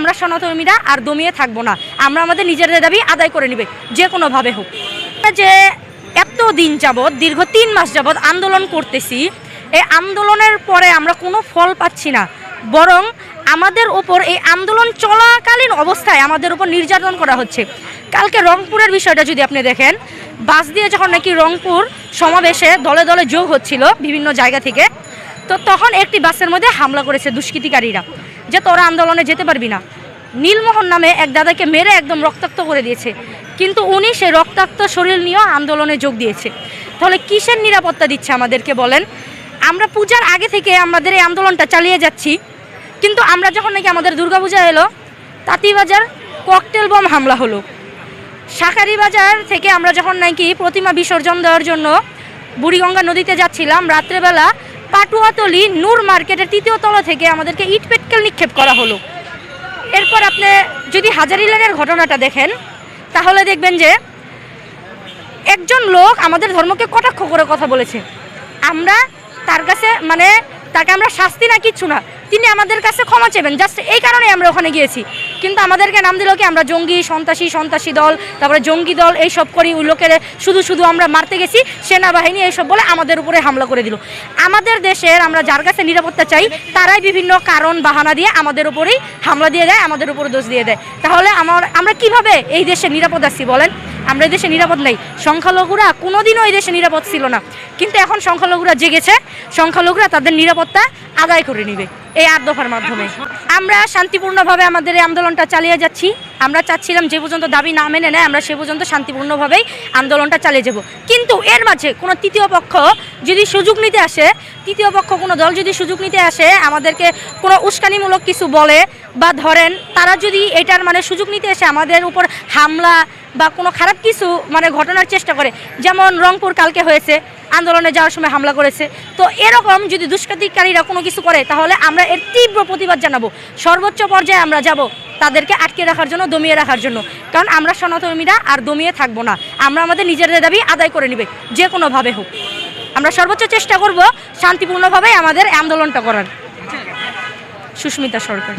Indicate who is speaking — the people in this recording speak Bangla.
Speaker 1: আমরা সনাতনীরা আর দমিয়ে থাকব না। আমরা আমাদের নিজেদের দাবি আদায় করে নিবে, যে কোনোভাবে হোক। যে এত দিন যাবৎ, দীর্ঘ তিন মাস যাবৎ আন্দোলন করতেছি, এই আন্দোলনের পরে আমরা কোনো ফল পাচ্ছি না। বরং আমাদের ওপর এই আন্দোলন চলাকালীন অবস্থায় আমাদের উপর নির্যাতন করা হচ্ছে। কালকে রংপুরের বিষয়টা যদি আপনি দেখেন, বাস দিয়ে যখন নাকি রংপুর সমাবেশে দলে দলে যোগ হচ্ছিল বিভিন্ন জায়গা থেকে তো তখন একটি বাসের মধ্যে হামলা করেছে দুষ্কৃতিকারীরা, যে তোরা আন্দোলনে যেতে পারবি না। নীলমোহন নামে এক দাদাকে মেরে একদম রক্তাক্ত করে দিয়েছে, কিন্তু উনি সে রক্তাক্ত শরীর নিয়েও আন্দোলনে যোগ দিয়েছে। তাহলে কিসের নিরাপত্তা দিচ্ছে আমাদেরকে বলেন? আমরা পূজার আগে থেকে আমাদের এই আন্দোলনটা চালিয়ে যাচ্ছি, কিন্তু আমরা যখন নাকি আমাদের দুর্গাপূজা এলো, তাঁতিবাজার ককটেল বম হামলা হলো। শাকারি বাজার থেকে আমরা যখন নাকি প্রতিমা বিসর্জন দেওয়ার জন্য বুড়িগঙ্গা নদীতে যাচ্ছিলাম, রাত্রেবেলা পাটুয়াতলি নূর মার্কেটের তৃতীয় তলা থেকে আমাদেরকে ইট পেটকেল নিক্ষেপ করা হলো। এরপর আপনি যদি হাজারি লেনের ঘটনাটা দেখেন, তাহলে দেখবেন যে একজন লোক আমাদের ধর্মকে কটাক্ষ করে কথা বলেছে। আমরা তার কাছে মানে তাকে আমরা শাস্তি না, কিচ্ছু না। তিনি আমাদের কাছে ক্ষমা চেবেন। জাস্ট এই কারণে আমরা ওখানে গিয়েছি। কিন্তু আমাদেরকে নাম দিল কি? আমরা জঙ্গি, সন্ত্রাসী সন্ত্রাসী দল, তারপরে জঙ্গি দল, এইসব করি ওই লোকের শুধু শুধু আমরা মারতে গেছি, সেনাবাহিনী এইসব বলে আমাদের উপরে হামলা করে দিল। আমাদের দেশের, আমরা যার কাছে নিরাপত্তা চাই, তারাই বিভিন্ন কারণ, বাহানা দিয়ে আমাদের উপরেই হামলা দিয়ে দেয়, আমাদের উপরে দোষ দিয়ে দেয়। তাহলে আমার, আমরা কীভাবে এই দেশে নিরাপদ আছি বলেন? আমরা এই দেশে নিরাপদ নাই। সংখ্যালঘুরা কোনোদিনও এই দেশে নিরাপদ ছিল না। কিন্তু এখন সংখ্যালঘুরা জেগেছে। সংখ্যালঘুরা তাদের নিরাপত্তা আদায় করে নিবে। এই আট দফার মাধ্যমে। আমরা শান্তিপূর্ণভাবে আমাদের এই আন্দোলনটা চালিয়ে যাচ্ছি। আমরা চাচ্ছিলাম যে পর্যন্ত দাবি না মেনে নেয়, আমরা সে পর্যন্ত শান্তিপূর্ণভাবেই আন্দোলনটা চালিয়ে যাব। কিন্তু এর মাঝে কোনো তৃতীয় পক্ষ যদি সুযোগ নিতে আসে, তৃতীয় পক্ষ কোনো দল যদি সুযোগ নিতে আসে, আমাদেরকে কোনো উস্কানিমূলক কিছু বলে বা ধরেন তারা যদি এটার মানে সুযোগ নিতে এসে আমাদের উপর হামলা বা কোনো খারাপ কিছু মানে ঘটনার চেষ্টা করে, যেমন রংপুর কালকে হয়েছে আন্দোলনে যাওয়ার সময় হামলা করেছে। তো এরকম যদি দুষ্কৃতিকারীরা কোনো কিছু করে, তাহলে আমরা এর তীব্র প্রতিবাদ জানাব। সর্বোচ্চ পর্যায়ে আমরা যাব তাদেরকে আটকে রাখার জন্য, দমিয়ে রাখার জন্য। কারণ আমরা সনাতনীরা আর দমিয়ে থাকব না। আমরা আমাদের নিজেদের দাবি আদায় করে নিবে, যে কোনোভাবে হোক। আমরা সর্বোচ্চ চেষ্টা করব শান্তিপূর্ণভাবে আমাদের আন্দোলনটা করার। সুস্মিতা সরকার।